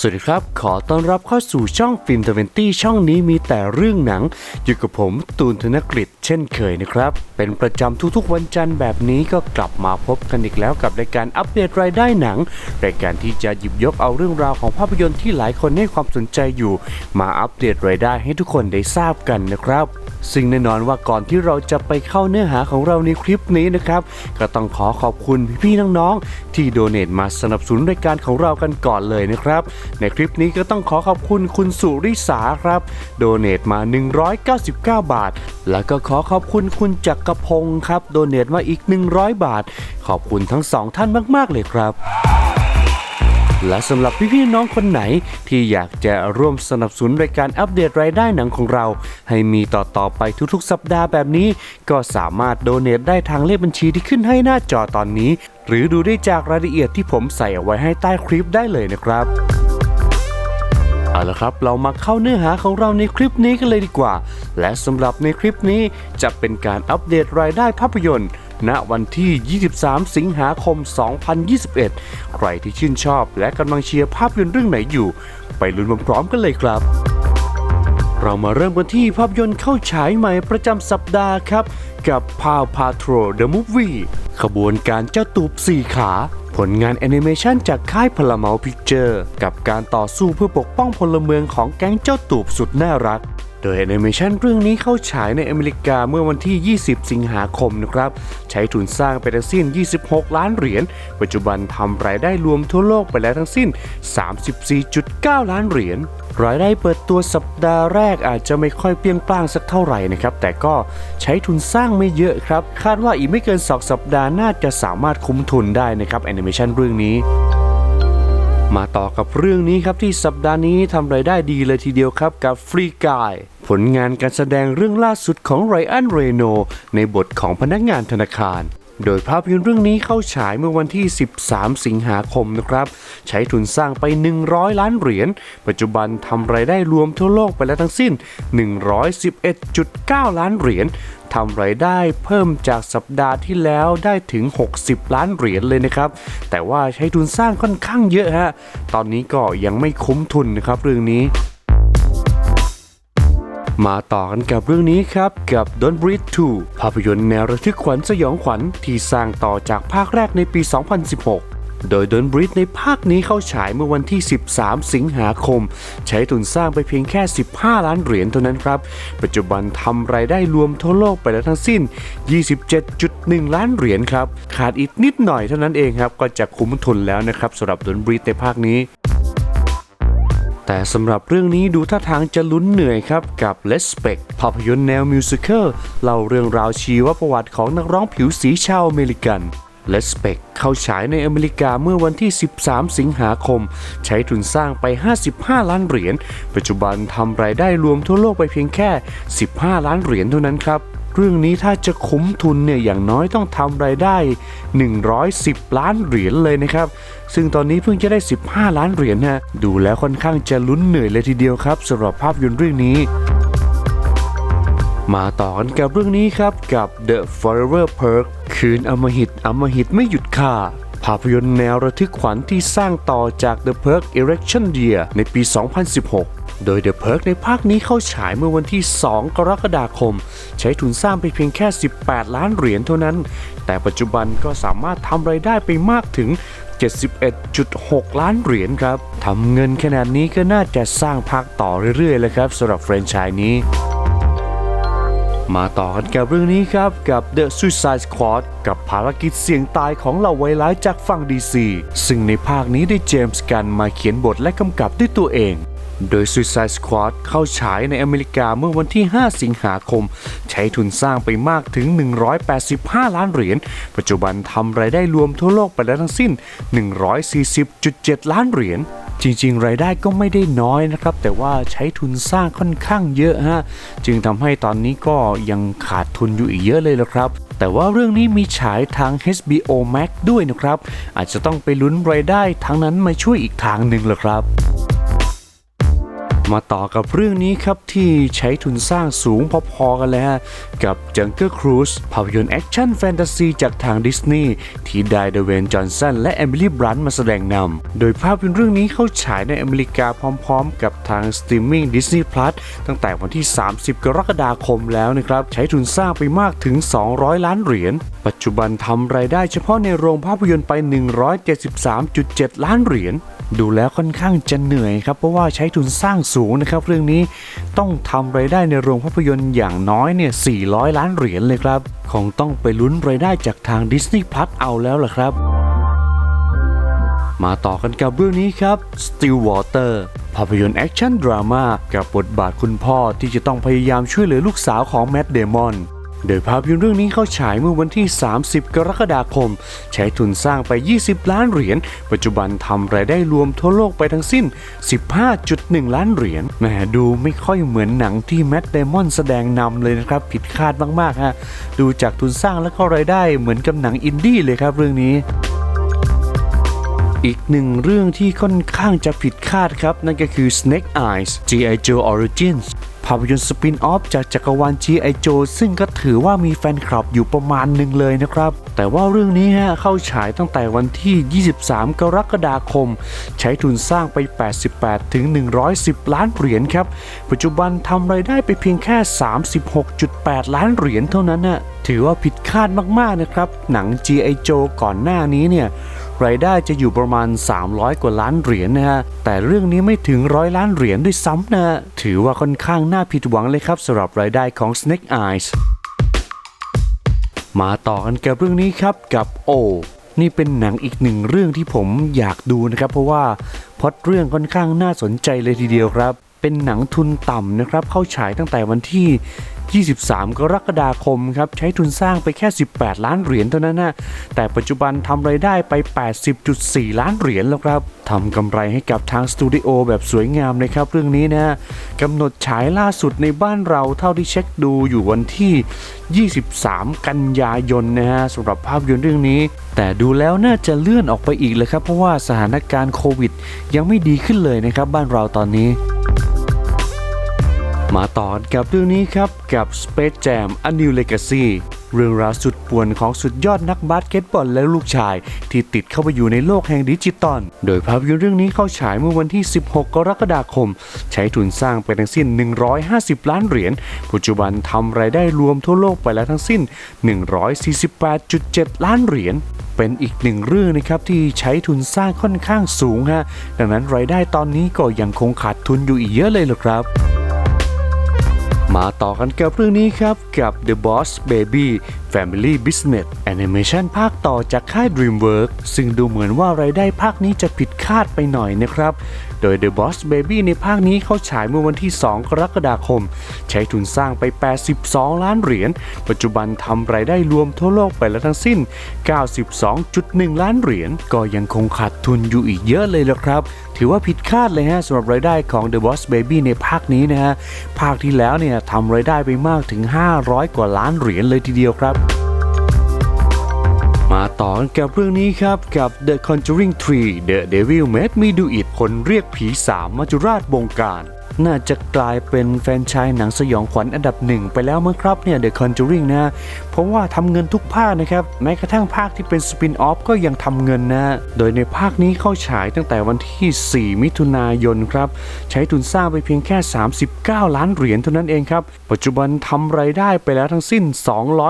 สวัสดีครับ ขอต้อนรับเข้าสู่ช่องฟิล์มทเวนตี้ช่องนี้มีแต่เรื่องหนัง อยู่กับผมตูนธนกฤษเช่นเคยนะครับ เป็นประจำทุกๆวันจันทร์แบบนี้ก็กลับมาพบกันอีกแล้วกับรายการอัปเดตรายได้หนัง รายการที่จะหยิบยกเอาเรื่องราวของภาพยนตร์ที่หลายคนให้ความสนใจอยู่ มาอัปเดตรายได้ให้ทุกคนได้ทราบกันนะครับ ซึ่งแน่นอนว่าก่อนที่เราจะไปเข้าเนื้อหาของเราในคลิปนี้นะครับ ก็ต้องขอขอบคุณพี่ๆน้องๆที่โดเน a มาสนับสนุนรายการของเรากันก่อนเลยนะครับ ในคลิปนี้ก็ต้องขอขอบคุณคุณสุริสาครับ โดเน a มา 199 บาท แล้วก็ขอขอบคุณคุณจักรพงศ์ครับ โดเน a มาอีก 100 บาท ขอบคุณทั้งสองท่านมาก ๆ เลยครับ และสำหรับพี่ๆน้องคนไหนที่อยากจะร่วมสนับสนุนรายการอัปเดตรายได้หนังของเรา ให้มีต่อๆไปทุกๆ สัปดาห์แบบนี้ ก็สามารถโดเน a ได้ทางเลขบัญชีที่ขึ้นให้หน้าจอตอนนี้ หรือดูได้จากรายละเอียดที่ผมใส่เอาไว้ให้ใต้คลิปได้เลยนะครับเอาละครับ เรามาเข้าเนื้อหาของเราในคลิปนี้กันเลยดีกว่า และสำหรับในคลิปนี้จะเป็นการอัปเดตรายได้ภาพยนตร์ ณวันที่ 23 สิงหาคม 2021 ใครที่ชื่นชอบและกำลังเชียร์ภาพยนตร์เรื่องไหนอยู่ ไปลุ้นพร้อมๆกันเลยครับ เรามาเริ่มกันที่ภาพยนตร์เข้าฉายใหม่ประจำสัปดาห์ครับ กับ Paw Patrol The Movie ขบวนการเจ้าตูบสี่ขาผลงานแอนิเมชันจากค่ายพลาเมาพิกเจอร์ กับการต่อสู้เพื่อปกป้องพลเมืองของแก๊งเจ้าตูบสุดน่ารัก ดยแอนิเมชันเรื่องนี้เข้าฉายในอเมริกาเมื่อวันที่ 20 สิงหาคมนะครับ ใช้ทุนสร้างไปทั้งสิ้น 26 ล้านเหรียญ ปัจจุบันทำรายได้รวมทั่วโลกไปแล้วทั้งสิ้น 34.9 ล้านเหรียญรายได้เปิดตัวสัปดาห์แรกอาจจะไม่ค่อยเปรี้ยงปร้างสักเท่าไหร่นะครับ แต่ก็ใช้ทุนสร้างไม่เยอะครับ คาดว่าอีกไม่เกิน 2 สัปดาห์น่าจะสามารถคุ้มทุนได้นะครับแอนิเมชันเรื่องนี้มาต่อกับเรื่องนี้ครับที่สัปดาห์นี้ทำรายได้ดีเลยทีเดียวครับกับฟรีกาย ผลงานการแสดงเรื่องล่าสุดของไรอันเรโนในบทของพนักงานธนาคาร โดยภาพยนตร์เรื่องนี้เข้าฉายเมื่อวันที่ 13 สิงหาคมนะครับ ใช้ทุนสร้างไป 100 ล้านเหรียญ ปัจจุบันทำรายได้รวมทั่วโลกไปแล้วทั้งสิ้น 111.9 ล้านเหรียญทำรายได้เพิ่มจากสัปดาห์ที่แล้วได้ถึง 60 ล้านเหรียญเลยนะครับ แต่ว่าใช้ทุนสร้างค่อนข้างเยอะฮะ ตอนนี้ก็ยังไม่คุ้มทุนนะครับเรื่องนี้ มาต่อกันกับเรื่องนี้ครับกับ Don't Breathe 2 ภาพยนตร์แนวระทึกขวัญสยองขวัญที่สร้างต่อจากภาคแรกในปี 2016โดย Don't Breathe ในภาคนี้เข้าฉายเมื่อวันที่ 13 สิงหาคม ใช้ทุนสร้างไปเพียงแค่ 15 ล้านเหรียญเท่านั้นครับ ปัจจุบันทำรายได้รวมทั่วโลกไปแล้วทั้งสิ้น 27.1 ล้านเหรียญครับ ขาดอีกนิดหน่อยเท่านั้นเองครับ ก็จะคุ้มทุนแล้วนะครับสำหรับ Don't Breathe ในภาคนี้ แต่สำหรับเรื่องนี้ดูท่าทางจะลุ้นเหนื่อยครับ กับ Respect ภาพยนตร์แนวมิวสิควลเล่าเรื่องราวชีวประวัติของนักร้องผิวสีชาวอเมริกัน Respect เข้าฉายในอเมริกาเมื่อวันที่ 13 สิงหาคม ใช้ทุนสร้างไป 55 ล้านเหรียญ ปัจจุบันทำรายได้รวมทั่วโลกไปเพียงแค่ 15 ล้านเหรียญเท่านั้นครับ เรื่องนี้ถ้าจะคุ้มทุนเนี่ยอย่างน้อยต้องทำรายได้ 110 ล้านเหรียญเลยนะครับ ซึ่งตอนนี้เพิ่งจะได้ 15 ล้านเหรียญฮะดูแล้วค่อนข้างจะลุ้นเหนื่อยเลยทีเดียวครับสำหรับภาพยนตร์เรื่องนี้มาต่อกันกับเรื่องนี้ครับกับ The Forever Perk คืนอมหิตอมหิตไม่หยุดค่าภาพยนตร์แนวระทึกขวัญที่สร้างต่อจาก The Perk Election Year ในปี 2016 โดย The Perk ในภาคนี้เข้าฉายเมื่อวันที่ 2 กรกฎาคม ใช้ทุนสร้างไปเพียงแค่ 18 ล้านเหรียญเท่านั้น แต่ปัจจุบันก็สามารถทำรายได้ไปมากถึง 71.6 ล้านเหรียญครับทำเงินขนาดนี้ก็น่าจะสร้างภาคต่อเรื่อยๆเลยครับสำหรับแฟรนไชส์นี้มาต่อกันกับเรื่องนี้ครับ กับ The Suicide Squad กับภารกิจเสี่ยงตายของเหล่าไวร้ายจากฝั่ง DC ซึ่งในภาคนี้ได้เจมส์กันมาเขียนบทและกำกับด้วยตัวเอง โดย Suicide Squad เข้าฉายในอเมริกาเมื่อวันที่ 5 สิงหาคม ใช้ทุนสร้างไปมากถึง 185 ล้านเหรียญ ปัจจุบันทำรายได้รวมทั่วโลกไปแล้วทั้งสิ้น 140.7 ล้านเหรียญจริงๆ รายได้ก็ไม่ได้น้อยนะครับ แต่ว่าใช้ทุนสร้างค่อนข้างเยอะฮะ จึงทำให้ตอนนี้ก็ยังขาดทุนอยู่อีกเยอะเลยละครับ แต่ว่าเรื่องนี้มีฉายทาง HBO Max ด้วยนะครับ อาจจะต้องไปลุ้นรายได้ทั้งนั้นมาช่วยอีกทางหนึ่งละครับ มาต่อกับเรื่องนี้ครับที่ใช้ทุนสร้างสูงพอๆกันเลยฮะกับ Jungle Cruise ภาพยนตร์แอคชั่นแฟนตาซีจากทางดิสนีย์ที่ได้เดเวนจอห์นสันและเอมิลี่บรันมาแสดงนำโดยภาพยนตร์เรื่องนี้เข้าฉายในอเมริกาพร้อมๆ กับทางสตรีมมิ่ง Disney Plus ตั้งแต่วันที่ 30 กรกฎาคมแล้วนะครับ ใช้ทุนสร้างไปมากถึง 200 ล้านเหรียญ ปัจจุบันทำรายได้เฉพาะในโรงภาพยนตร์ไป 173.7 ล้านเหรียญ ดูแล้วค่อนข้างจะเหนื่อยครับเพราะว่าใช้ทุนสร้างสูงนะครับเรื่องนี้ต้องทำรายได้ในโรงภาพยนตร์อย่างน้อยเนี่ย 400 ล้านเหรียญเลยครับคงต้องไปลุ้นรายได้จากทาง Disney Plus เอาแล้วล่ะครับ มาต่อกันกับเรื่องนี้ครับ Stillwater ภาพยนตร์แอคชั่นดราม่ากับบทบาทคุณพ่อที่จะต้องพยายามช่วยเหลือลูกสาวของแม t เดมอน โดยภาพยนตร์เรื่องนี้เข้าฉายเมื่อวันที่ 30 กรกฎาคม ใช้ทุนสร้างไป 20 ล้านเหรียญ ปัจจุบันทำรายได้รวมทั่วโลกไปทั้งสิ้น 15.1 ล้านเหรียญแหมดูไม่ค่อยเหมือนหนังที่แม t เดมอนแสดงนำเลยนะครับ ผิดคาดมากๆฮะ ดูจากทุนสร้างแล้วก็รายได้เหมือนกับหนังอินดี้เลยครับเรื่องนี้อีกหนึ่งเรื่องที่ค่อนข้างจะผิดคาดครับ นั่นก็คือ Snake Eyes G.I. Joe Origins ภาพยนตร์สปินออฟจากจักรวาล G.I. Joe ซึ่งก็ถือว่ามีแฟนคลับอยู่ประมาณหนึ่งเลยนะครับ แต่ว่าเรื่องนี้ฮะเข้าฉายตั้งแต่วันที่ 23 กรกฎาคม ใช้ทุนสร้างไป 88 ถึง 110 ล้านเหรียญครับ ปัจจุบันทำรายได้ไปเพียงแค่ 36.8 ล้านเหรียญเท่านั้นน่ะถือว่าผิดคาดมากๆนะครับ หนัง G.I. Joe ก่อนหน้านี้เนี่ย รายได้จะอยู่ประมาณ 300 กว่าล้านเหรียญนะฮะ แต่เรื่องนี้ไม่ถึงร้อยล้านเหรียญด้วยซ้ำนะฮะ ถือว่าค่อนข้างน่าผิดหวังเลยครับสำหรับรายได้ของ Snake Eyes มาต่อกันกับเรื่องนี้ครับกับโอนี่เป็นหนังอีกหนึ่งเรื่องที่ผมอยากดูนะครับ เพราะว่าพอดเรื่องค่อนข้างน่าสนใจเลยทีเดียวครับ เป็นหนังทุนต่ำนะครับ เข้าฉายตั้งแต่วันที่ 23 กรกฎาคมครับ ใช้ทุนสร้างไปแค่ 18 ล้านเหรียญเท่านั้นนะแต่ปัจจุบันทำรายได้ไป 80.4 ล้านเหรียญแล้วครับทำกำไรให้กับทางสตูดิโอแบบสวยงามเลยครับเรื่องนี้นะกำหนดฉายล่าสุดในบ้านเราเท่าที่เช็คดูอยู่วันที่ 23 กันยายนนะฮะสำหรับภาพยนตร์เรื่องนี้ แต่ดูแล้วน่าจะเลื่อนออกไปอีกเลยครับ เพราะว่าสถานการณ์โควิด ยังไม่ดีขึ้นเลยนะครับบ้านเราตอนนี้ มาต่อกับเรื่องนี้ครับกับ Space Jam A New Legacy เรื่องราวสุดป่วนของสุดยอดนักบาสเกตบอลและลูกชาย ที่ติดเข้าไปอยู่ในโลกแห่งดิจิตอล โดยภาพยนตร์เรื่องนี้เข้าฉายเมื่อวันที่ 16 กรกฎาคม ใช้ทุนสร้างไปทั้งสิ้น 150 ล้านเหรียญ ปัจจุบันทำรายได้รวมทั่วโลกไปแล้วทั้งสิ้น 148.7 ล้านเหรียญเป็นอีกหนึ่งเรื่องนะครับที่ใช้ทุนสร้างค่อนข้างสูงฮะดังนั้นรายได้ตอนนี้ก็ยังคงขาดทุนอยู่อีกเยอะเลยหรอครับ มาต่อกันกับเรื่องนี้ครับกับ The Boss Baby Family Business Animation ภาคต่อจากค่าย DreamWorks ซึ่งดูเหมือนว่ารายได้ภาคนี้จะผิดคาดไปหน่อยนะครับ โดย The Boss Baby ในภาคนี้เขาฉายเมื่อวันที่ 2 กรกฎาคม ใช้ทุนสร้างไป 82 ล้านเหรียญ ปัจจุบันทำรายได้รวมทั่วโลกไปแล้วทั้งสิ้น 92.1 ล้านเหรียญ ก็ยังคงขาดทุนอยู่อีกเยอะเลยละครับ ถือว่าผิดคาดเลยฮะสำหรับรายได้ของ The Boss Baby ในภาคนี้นะฮะ ภาคที่แล้วเนี่ยทำรายได้ไปมากถึง 500 กว่าล้านเหรียญเลยทีเดียวครับ มาต่อกันกับเรื่องนี้ครับกับ The Conjuring 3 The Devil Made Me Do It คนเรียกผีสามมัจจุราชบงการ น่าจะกลายเป็นแฟนชายหนังสยองขวัญอันดับหนึ่งไปแล้วมั้งครับเนี่ย The Conjuring นะเพราะว่าทำเงินทุกภาคนะครับแม้กระทั่งภาคที่เป็นสปินออฟก็ยังทำเงินนะ โดยในภาคนี้เข้าฉายตั้งแต่วันที่ 4 มิถุนายนครับ ใช้ทุนสร้างไปเพียงแค่ 39 ล้านเหรียญเท่านั้นเองครับ ปัจจุบันทำรายได้ไปแล้วทั้งสิ้น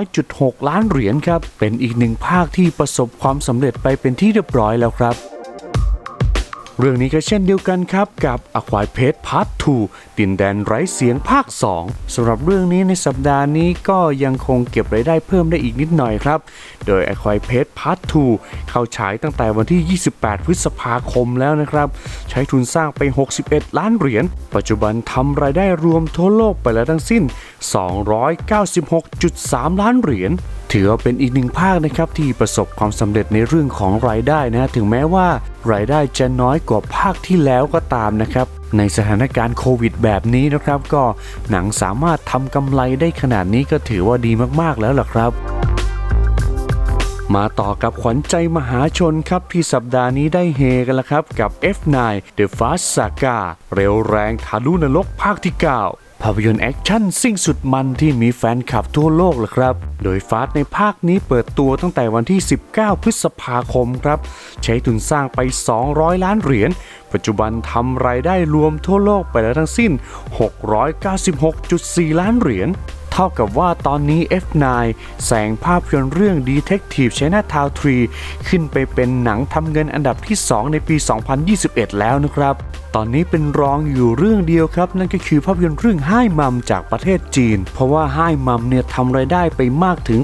200.6 ล้านเหรียญครับเป็นอีกหนึ่งภาคที่ประสบความสำเร็จไปเป็นที่เรียบร้อยแล้วครับ เรื่องนี้ก็เช่นเดียวกันครับกับ a q u i r e Pet Part 2ดินแดนไร้เสียงภาค 2สำหรับเรื่องนี้ในสัปดาห์นี้ก็ยังคงเก็บรายได้เพิ่มได้อีกนิดหน่อยครับ โดย a q u i r e Pet Part 2 เข้าฉายตั้งแต่วันที่ 28 พฤษภาคมแล้วนะครับ ใช้ทุนสร้างไป 61 ล้านเหรียญ ปัจจุบันทำรายได้รวมทั่วโลกไปแล้วทั้งสิ้น 296.3 ล้านเหรียญ ถือว่าเป็นอีกหนึ่งภาคนะครับที่ประสบความสำเร็จในเรื่องของรายได้นะถึงแม้ว่ารายได้จะน้อยกว่าภาคที่แล้วก็ตามนะครับในสถานการณ์โควิดแบบนี้นะครับ ก็หนังสามารถทำกำไรได้ขนาดนี้ก็ถือว่าดีมากๆแล้วล่ะครับ มาต่อกับขวัญใจมหาชนครับที่สัปดาห์นี้ได้เฮกันแล้วครับ กับ F9 The Fast Saga เร็วแรงทะลุนรกภาคที่ 9 ภาพยนตร์แอคชั่นซิ่งสุดมันที่มีแฟนคลับทั่วโลกเลยครับ โดยฟาสในภาคนี้เปิดตัวตั้งแต่วันที่ 19 พฤษภาคมครับ ใช้ทุนสร้างไป 200 ล้านเหรียญ ปัจจุบันทำรายได้รวมทั่วโลกไปแล้วทั้งสิ้น 696.4 ล้านเหรียญ เท่ากับว่าตอนนี้ F9 แสงภาพยนตร์เรื่อง Detective Chinatown 3 ขึ้นไปเป็นหนังทำเงินอันดับที่ 2 ในปี 2021 แล้วนะครับ ตอนนี้เป็นรองอยู่เรื่องเดียวครับ นั่นก็คือภาพยนตร์เรื่องไห้มัมจากประเทศจีน เพราะว่าไห้มัมเนี่ยทำรายได้ไปมากถึง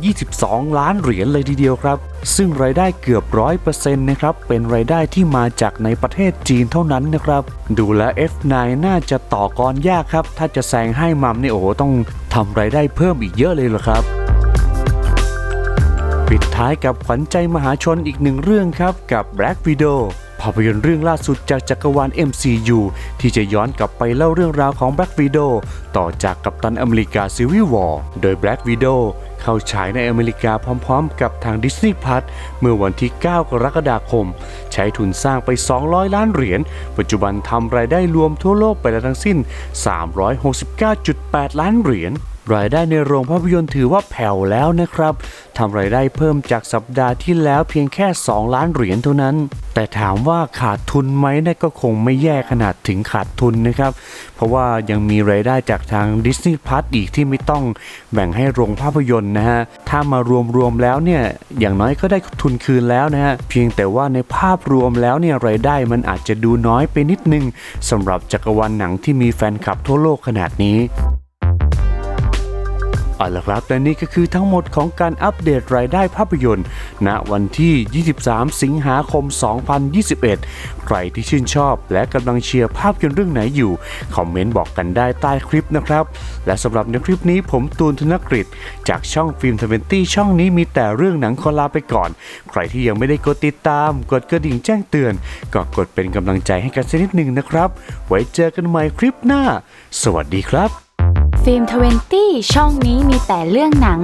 822 ล้านเหรียญเลยทีเดียวครับซึ่งรายได้เกือบร้อยเปอร์เซ็นต์นะครับ เป็นรายได้ที่มาจากในประเทศจีนเท่านั้นนะครับ ดูแล F9 น่าจะต่อกรยากครับ ถ้าจะแซงให้มัมเนี่ยโอ้โหต้องทำรายได้เพิ่มอีกเยอะเลยเหรอครับปิดท้ายกับขวัญใจมหาชนอีกหนึ่งเรื่องครับกับ Black Widow ภาพยนตร์เรื่องล่าสุดจากจักรวาล MCU ที่จะย้อนกลับไปเล่าเรื่องราวของ Black Widow ต่อจากกัปตันอเมริกา Civil War โดย Black Widow เข้าฉายในอเมริกาพร้อมๆ กับทาง Disney Plus เมื่อวันที่ 9 กรกฎาคม ใช้ทุนสร้างไป 200 ล้านเหรียญ ปัจจุบันทำรายได้รวมทั่วโลกไปแล้วทั้งสิ้น 369.8 ล้านเหรียญ รายได้ในโรงภาพยนตร์ถือว่าแผ่วแล้วนะครับทำรายได้เพิ่มจากสัปดาห์ที่แล้วเพียงแค่ 2 ล้านเหรียญเท่านั้น แต่ถามว่าขาดทุนไหมนะก็คงไม่แย่ขนาดถึงขาดทุนนะครับ เพราะว่ายังมีรายได้จากทาง Disney Plus อีกที่ไม่ต้องแบ่งให้โรงภาพยนตร์นะฮะ ถ้ามารวมๆแล้วเนี่ย อย่างน้อยก็ได้ทุนคืนแล้วนะฮะ เพียงแต่ว่าในภาพรวมแล้วเนี่ยรายได้มันอาจจะดูน้อยไปนิดนึงสำหรับจักรวาลหนังที่มีแฟนคลับทั่วโลกขนาดนี้ เอาละครับและนี่ก็คือทั้งหมดของการอัปเดตรายได้ภาพยนตร์ ณวันที่ 23 สิงหาคม 2021 ใครที่ชื่นชอบและกำลังเชียร์ภาพยนตร์เรื่องไหนอยู่ คอมเมนต์บอกกันได้ใต้คลิปนะครับ และสำหรับในคลิปนี้ผมตูนธนกฤษจากช่องฟิล์มทเวนตี้ช่องนี้มีแต่เรื่องหนังขอลาไปก่อน ใครที่ยังไม่ได้กดติดตาม กดกระดิ่งแจ้งเตือน ก็กดเป็นกำลังใจให้กันสักนิดหนึ่งนะครับ ไว้เจอกันใหม่คลิปหน้า สวัสดีครับ ฟิล์มทเวนตี้ช่องนี้มีแต่เรื่องหนัง